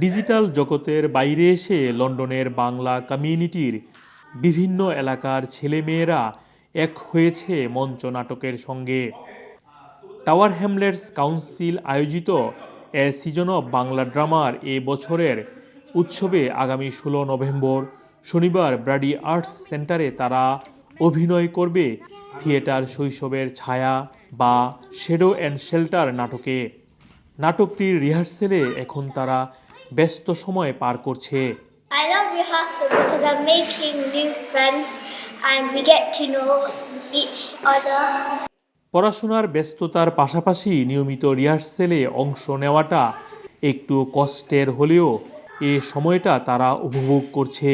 Digital জগতের বাইরে এসে লন্ডনের বাংলা কমিউনিটির বিভিন্ন এলাকার ছেলেমেয়েরা এক হয়েছে মঞ্চ নাটকের সঙ্গে। টাওয়ার হ্যামলেটস কাউন্সিল আয়োজিত এ সিজন অফ বাংলা ড্রামার এ বছরের উৎসবে আগামী ষোলো নভেম্বর শনিবার ব্রাডি আর্টস সেন্টারে তারা অভিনয় করবে থিয়েটার শৈশবের ছায়া বা শেডো অ্যান্ড শেল্টার নাটকে। নাটকটির রিহার্সেলে এখন তারা ব্যস্ত সময় পার করছে I love rehearsal because I'm making new friends and we get to know each other. পড়াশোনার ব্যস্ততার পাশাপাশি নিয়মিত রিহার্সেলে অংশ নেওয়াটা একটু কষ্টের হলেও এ সময়টা তারা উপভোগ করছে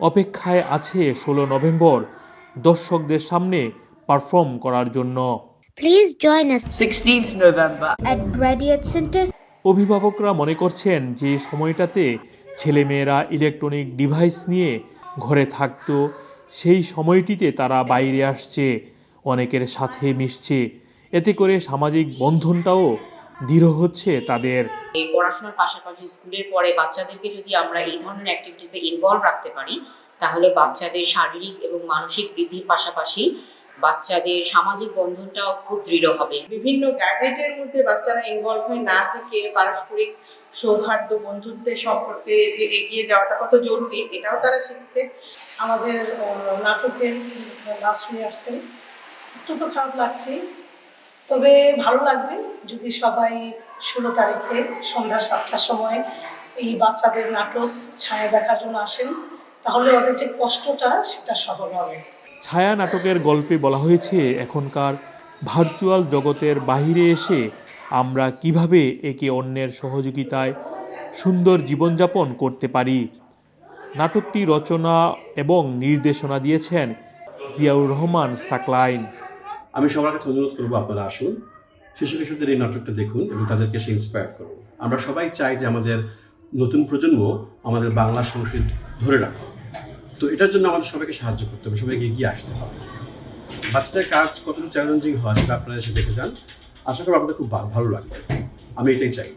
অপেক্ষায় আছে ষোলো নভেম্বর দর্শকদের সামনে পারফর্ম করার জন্য Please join us 16th November. at Radiant Center. অভিভাবকরা মনে করছেন যে সময়টাতে ছেলেমেয়েরা ইলেকট্রনিক ডিভাইস নিয়ে ঘরে থাকত, সেই সময়টিতে তারা বাইরে আসছে, অনেকের সাথে মিশছে। এতে করে সামাজিক বন্ধনটাও দৃঢ় হচ্ছে তাদের। এই পড়াশোনার পাশাপাশি স্কুলের পরে বাচ্চাদেরকে যদি আমরা এই ধরনের অ্যাক্টিভিটিসে ইনভলভ রাখতে পারি, তাহলে বাচ্চাদের শারীরিক এবং মানসিক বৃদ্ধির পাশাপাশি বাচ্চাদের সামাজিক বন্ধনটাও খুব দৃঢ় হবে। বিভিন্ন গ্যাজেটের মধ্যে বাচ্চারা ইনভলভ হয়ে না থেকে পারস্পরিক সৌহার্দ্য, বন্ধুত্বের সম্পর্কে যে এগিয়ে যাওয়াটা কত জরুরি, এটাও তারা শিখছে। আমাদের নাটকের লাস্ট আসছে। একটু তো খারাপ লাগছে, তবে ভালো লাগবে যদি সবাই ষোলো তারিখে সন্ধ্যা সাতটার সময় এই বাচ্চাদের নাটক ছায়া দেখার জন্য আসেন, তাহলে ওদের যে কষ্টটা সেটা সফল হবে। ছায়া নাটকের গল্পে বলা হয়েছে, এখনকার ভার্চুয়াল জগতের বাইরে এসে আমরা কীভাবে একে অন্যের সহযোগিতায় সুন্দর জীবনযাপন করতে পারি। নাটকটি রচনা এবং নির্দেশনা দিয়েছেন জিয়াউর রহমান সাকলাইন। আমি সবার কাছে অনুরোধ করব আপনারা আসুন, শিশু কিশোরদের এই নাটকটা দেখুন এবং তাদেরকে সে ইন্সপায়ার করুন। আমরা সবাই চাই যে আমাদের নতুন প্রজন্ম আমাদের বাংলা সংস্কৃতি ধরে রাখুক। তো এটার জন্য আমাদের সবাইকে সাহায্য করতে হবে, সবাইকে এগিয়ে আসতে হবে। বাচ্চাদের কাজ কতটুকু চ্যালেঞ্জিং হয় সেটা আপনারা এসে দেখে যান। আশা করি আপনাদের খুব ভালো লাগবে। আমি এটাই চাই।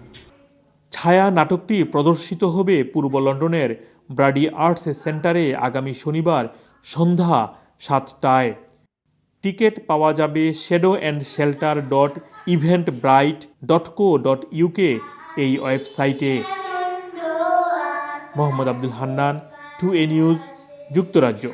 ছায়া নাটকটি প্রদর্শিত হবে পূর্ব লন্ডনের ব্রাডি আর্টস সেন্টারে আগামী শনিবার সন্ধ্যা সাতটায়। টিকিট পাওয়া যাবে shadow and shelter dot eventbrite dot co dot UK এই ওয়েবসাইটে। Mohammad Abdul Hannan to A news যুক্তরাজ্য।